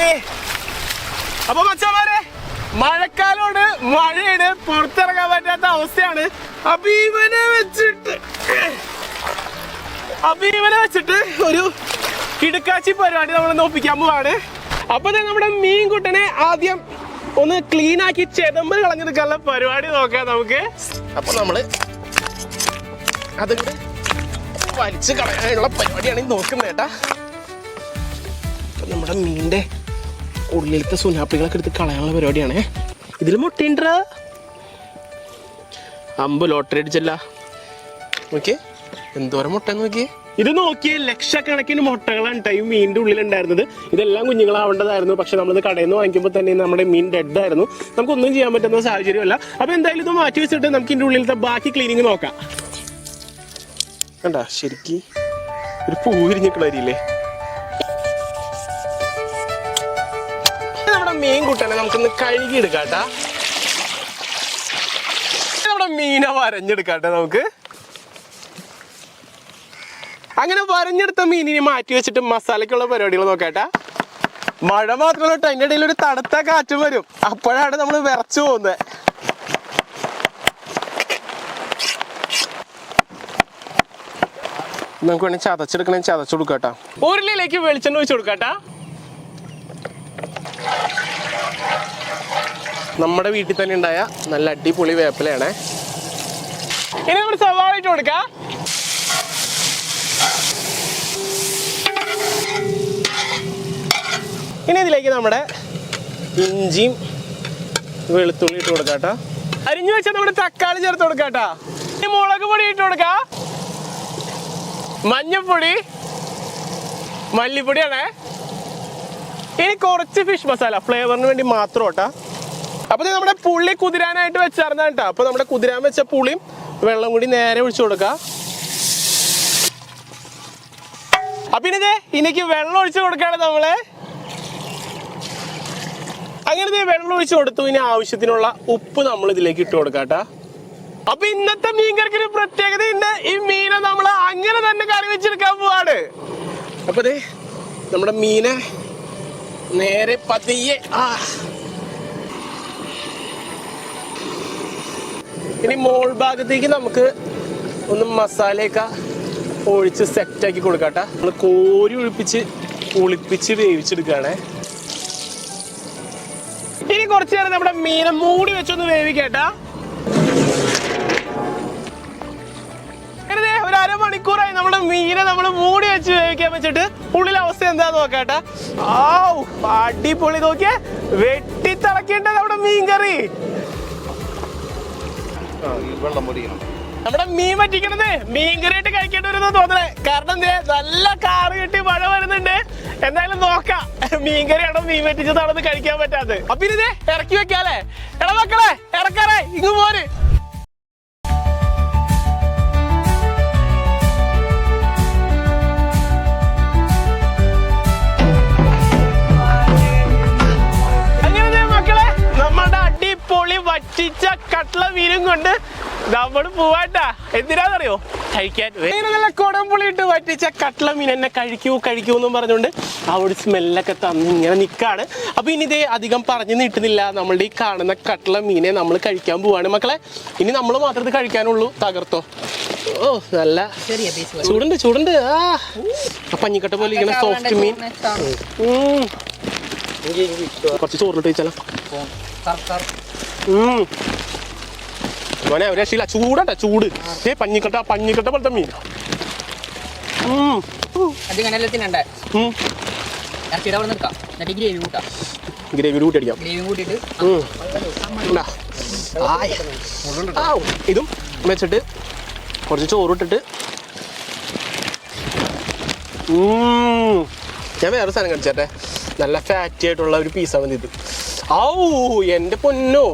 ദൈവമേ അപ്പൊ മച്ചമാരെ മഴക്കാലമാണ് മഴയാണ് പുറത്തിറങ്ങാൻ പറ്റാത്ത അവസ്ഥയാണ്. ഇവനെ വെച്ചിട്ട് ഇവനെ വെച്ചിട്ട് ഒരു കിടക്കാച്ചി പരിപാടി നമ്മൾ നോപ്പിക്കാൻ പോവാണ്. അപ്പൊ നമ്മുടെ മീൻകുട്ടനെ ആദ്യം ഒന്ന് ക്ലീൻ ആക്കി ചെതമ്പ് കളഞ്ഞെടുക്കാനുള്ള പരിപാടി നോക്കാം നമുക്ക്. അപ്പൊ നമ്മൾ അത് വലിച്ചു കളയാനുള്ള പരിപാടിയാണ് നോക്കുന്നത് കേട്ടാ. നമ്മുടെ മീനിന്റെ ഉള്ളിലത്തെ സുനാപ്പികളൊക്കെ എടുത്ത് കളയാനുള്ള പരിപാടിയാണ്. ഇതിൽ മുട്ടയുണ്ട? അമ്പ് ലോട്ടറി അടിച്ചല്ല. നോക്കിയേ എന്തോരം മുട്ട നോക്കിയേ? ഇത് നോക്കിയ ലക്ഷക്കണക്കിന് മുട്ടകളാണ് ട്ടോ ഈ മീനിന്റെ ഉള്ളിലുണ്ടായിരുന്നത്. ഇതെല്ലാം കുഞ്ഞുങ്ങളാവേണ്ടതായിരുന്നു. പക്ഷെ നമ്മൾ കടയിൽ നിന്ന് വാങ്ങിക്കുമ്പോൾ തന്നെ നമ്മുടെ മീൻ ഡെഡ് ആയിരുന്നു നമുക്കൊന്നും ചെയ്യാൻ പറ്റുന്ന സാഹചര്യമല്ല. അപ്പൊ എന്തായാലും ഇത് മാറ്റി വെച്ചിട്ട് നമുക്ക് ഇതിന്റെ ഉള്ളിലത്തെ ബാക്കി ക്ലീനിങ് നോക്കാം. കണ്ട ശരിക്ക് ഒരു പൂ വിരിഞ്ഞിക്കളരിയില്ലേ മീൻ കുട്ടനെ നമുക്കൊന്ന് കഴുകി എടുക്കാട്ടാ നമ്മുടെ മീനെ വരഞ്ഞെടുക്കാട്ടെ നമുക്ക്. അങ്ങനെ വരഞ്ഞെടുത്ത മീനിനെ മാറ്റി വെച്ചിട്ട് മസാലയ്ക്കുള്ള പരിപാടികൾ നോക്കാട്ടാ. മഴ മാത്രമല്ല കേട്ടോ അതിന്റെ ഇടയിൽ ഒരു തണുത്ത കാറ്റ് വരും. അപ്പോഴാണ് നമ്മൾ വിറച്ചു പോകുന്നത്. നമുക്ക് വേണമെങ്കിൽ ചതച്ചെടുക്കണേ ചതച്ചു കൊടുക്കാട്ടോ. ഉരുളിയിലേക്ക് വെളിച്ചെണ്ണ ഒഴിച്ചു കൊടുക്കാട്ടാ. നമ്മുടെ വീട്ടിൽ തന്നെ ഉണ്ടായ നല്ല അടിപൊളി വേപ്പിലയാണേ. ഇനി നമ്മൾ സവാള ഇട്ട് കൊടുക്കാം. ഇനി ഇതിലേക്ക് നമ്മുടെ ഇഞ്ചിയും വെളുത്തുള്ളി ഇട്ട് കൊടുക്കാട്ടോ അരിഞ്ഞു വെച്ചാൽ നമ്മുടെ തക്കാളി ചേർത്ത് കൊടുക്കാട്ടോ മുളക് പൊടി ഇട്ട് കൊടുക്കാം. മഞ്ഞപ്പൊടി മല്ലിപ്പൊടിയാണേ. ഇനി കുറച്ച് ഫിഷ് മസാല ഫ്ലേവറിന് വേണ്ടി മാത്രം കേട്ടാ. അപ്പൊ നമ്മുടെ പുള്ളി കുതിരാനായിട്ട് വെച്ചാർന്ന കേട്ടോ അപ്പൊ നമ്മുടെ കുതിരാൻ വെച്ച പുളിയും വെള്ളം കൂടി നേരെ ഒഴിച്ചു കൊടുക്കാം. അപ്പൊ ഇനി ഇനിക്ക് വെള്ളം ഒഴിച്ചു കൊടുക്കാണ് നമ്മൾ. അങ്ങനെ വെള്ളം ഒഴിച്ചു കൊടുത്തു. ഇനി ആവശ്യത്തിനുള്ള ഉപ്പ് നമ്മൾ ഇതിലേക്ക് ഇട്ട് കൊടുക്കാട്ടാ അപ്പൊ ഇന്നത്തെ മീൻകറിക്ക് ഒരു പ്രത്യേകത ഉണ്ട് ഈ മീനെ നമ്മൾ അങ്ങനെ തന്നെ കറി വെച്ചെടുക്കാൻ പോവാണ്. അപ്പൊ നമ്മുടെ മീനെ നേരെ പതിയെ ആ ഇനി മോൾ ഭാഗത്തേക്ക് നമുക്ക് ഒന്ന് മസാലയൊക്കെ ഒഴിച്ച് സെറ്റ് ആക്കി കൊടുക്കട്ടെ. നമ്മൾ കോരി ഒഴിപ്പിച്ച് കുളിപ്പിച്ച് വേവിച്ചെടുക്കുകയാണേ. ഇനി കുറച്ച് നേരം നമ്മുടെ മീനെ മൂടി വെച്ചൊന്ന് വേവിക്കട്ട. ഒരു അരമണിക്കൂറായി നമ്മുടെ മീനെ നമ്മൾ മൂടി വെച്ച് വേവിക്കാൻ വെച്ചിട്ട് ഉള്ളിലെ അവസ്ഥ എന്താന്ന് നോക്കട്ടെ. ആ അടിപൊളി നോക്കിയേ. വെട്ടിത്തിളക്കേണ്ട നമ്മുടെ മീൻ കറി വെള്ളം പൊടിക്കണം. നമ്മുടെ മീൻ പറ്റിക്കണത് മീൻ കറിയായിട്ട് കഴിക്കേണ്ടി വരുന്ന തോന്നണേ. കാരണം എന്തേ നല്ല കാറ് കിട്ടി മഴ വരുന്നുണ്ട്. എന്തായാലും നോക്കാം. മീൻ കറിയാണോ മീൻ പറ്റിച്ചതാണെന്ന് കഴിക്കാൻ പറ്റാത്തത്. അപ്പൊ ഇനി ഇറക്കി വെക്കാല്ലേ? എടാ മക്കളെ ഇറക്കാറേ ഇങ്ങ് പോര്. നമ്മൾ പോവാട്ടാ എന്തിനാന്നറിയോ? കഴിക്കാൻ. നല്ല കുടംപുളി ഇട്ട് പറ്റിച്ച കട്ട്ള മീൻ എന്നെ കഴിക്കൂ കഴിക്കൂ എന്നും പറഞ്ഞുകൊണ്ട് ആ ഒരു സ്മെല്ലൊക്കെ തന്ന് ഇങ്ങനെ നിൽക്കാണ് അപ്പൊ ഇനി ഇതേ അധികം പറഞ്ഞു നീട്ടുന്നില്ല. നമ്മളുടെ ഈ കാണുന്ന കട്ട്ള മീനെ നമ്മൾ കഴിക്കാൻ പോവാണ്. മക്കളെ ഇനി നമ്മൾ മാത്രം ഇത് കഴിക്കാനുള്ളൂ. തകർത്തോ. ഓ നല്ല ചൂടുണ്ട് ചൂടുണ്ട്. ആ ആ പഞ്ഞിക്കട്ട പോലെ ഇങ്ങനെ സോഫ്റ്റ് മീൻ. കുറച്ച് ചോറിട്ട് വെച്ചാലോ. മോനെ ഒരു രക്ഷയില്ല. ചൂടണ്ട ചൂട്. ഏ പഞ്ഞിക്കട്ട പഞ്ഞിക്കട്ട പോലത്തെ മീൻ. ഗ്രേവി കൂട്ടാം അടിക്കാം. ഇതും. വെച്ചിട്ട് കുറച്ച് ചോറ് ഇട്ടിട്ട് ഉം. ഞാൻ വേറെ സാധനം കടിച്ചേട്ടെ നല്ല ഫാറ്റി ആയിട്ടുള്ള ഒരു പീസാണ് ഇത്. ഔ എന്റെ പൊന്നോ.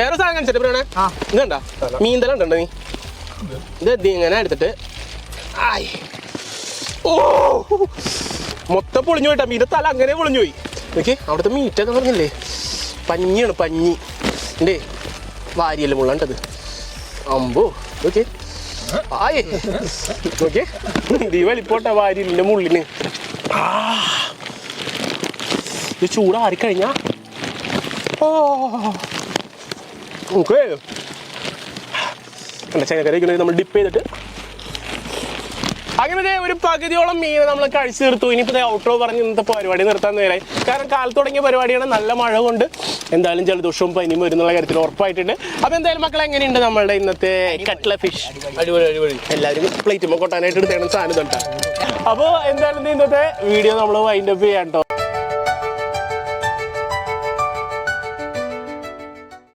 വേറെ സാധനം കാണിച്ചിട്ട് പറയണേ ആ. ഇതണ്ട മീന്തല ഉണ്ടോ നീ. ഇത്. ഇങ്ങനെ എടുത്തിട്ട്. ആയി. ഓ. മൊത്തം പൊളിഞ്ഞു പോയിട്ടാ. മീന്റെ തല അങ്ങനെ പൊളിഞ്ഞു പോയി. നോക്കി അവിടുത്തെ മീറ്റൊക്കെ പറഞ്ഞില്ലേ? പഞ്ഞിയാണ് പഞ്ഞി. എന്തേ വാരിയല്ലേ മുള്ളണ്ടത് അമ്പോ. ഓക്കെ ആയേ. ഓക്കെ നീ വലിപ്പോട്ടെ വാരിയല്ലേ മുള്ളിന്. ചൂടാറിക്കഴിഞ്ഞ ഇത് ഓ. ഓക്കേ. അല്ല ചൈനക്കറി നമ്മൾ ഡിപ്പ് ചെയ്തിട്ട് അങ്ങനെ ഒരു പകുതിയോളം മീൻ നമ്മൾ കഴിച്ചു തീർത്തു. ഇനിയിപ്പോൾ ഔട്ടോ പറഞ്ഞ് ഇന്നത്തെ പരിപാടി നിർത്താൻ നേരായി. കാരണം കാലത്ത് തുടങ്ങിയ പരിപാടിയാണ്. നല്ല മഴ കൊണ്ട് എന്തായാലും ജലദോഷവും പനിയും വരുന്നുള്ള കാര്യത്തിൽ ഉറപ്പായിട്ടുണ്ട്. അപ്പോൾ എന്തായാലും മക്കളെ എങ്ങനെയുണ്ട് നമ്മളുടെ ഇന്നത്തെ കട്ട്ല ഫിഷ് അടിപൊളി അടിപൊളി. എല്ലാവരും പ്ലേറ്റുമ്പോൾ കൊട്ടാനായിട്ട് എടുത്തേണം സാധനം തൊട്ടാ അപ്പോൾ എന്തായാലും ഇന്നത്തെ വീഡിയോ നമ്മൾ വൈൻഡപ്പ് ചെയ്യാം കേട്ടോ